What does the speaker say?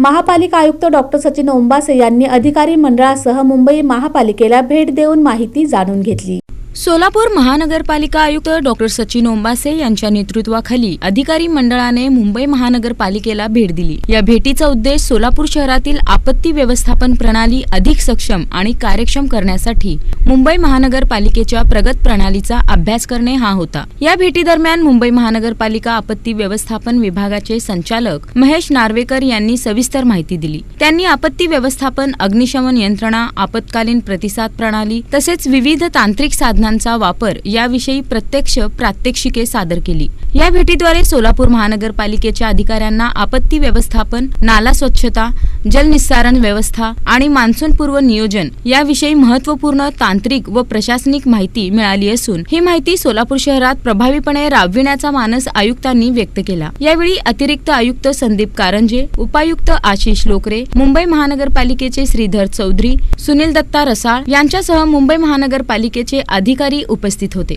महापालिका आयुक्त डॉक्टर सचिन ओंबासे यांनी अधिकारी मंडळासह मुंबई महापालिकेला भेट देऊन माहिती जाणून घेतली. सोलापूर महानगरपालिका आयुक्त डॉक्टर सचिन ओंबासे यांच्या नेतृत्वाखाली अधिकारी मंडळाने मुंबई महानगरपालिकेला भेट दिली. या भेटीचा उद्देश सोलापूर शहरातील आपत्ती व्यवस्थापन प्रणाली अधिक सक्षम आणि कार्यक्षम करण्यासाठी मुंबई महानगरपालिकेच्या प्रगत प्रणालीचा अभ्यास करणे हा होता. या भेटीदरम्यान मुंबई महानगरपालिका आपत्ती व्यवस्थापन विभागाचे संचालक महेश नार्वेकर यांनी सविस्तर माहिती दिली. त्यांनी आपत्ती व्यवस्थापन अग्निशमन यंत्रणा आपत्कालीन प्रतिसाद प्रणाली तसेच विविध तांत्रिक साधनांचा वापर याविषयी प्रत्यक्ष प्रात्यक्षिके सादर केली. या भेटीद्वारे सोलापूर महानगरपालिकेच्या अधिकाऱ्यांना आपत्ती व्यवस्थापन नाला स्वच्छता जलनिस्सारण व्यवस्था आणि मान्सूनपूर्व नियोजन याविषयी महत्त्वपूर्ण तांत्रिक व प्रशासनिक माहिती मिळाली असून ही माहिती सोलापूर शहरात प्रभावीपणे राबविण्याचा मानस आयुक्तांनी व्यक्त केला. यावेळी अतिरिक्त आयुक्त संदीप कारंजे उपायुक्त आशिष लोकरे मुंबई महानगरपालिकेचे श्रीधर चौधरी सुनील दत्ता रसाळ यांच्यासह मुंबई महानगरपालिकेचे अधिकारी उपस्थित होते.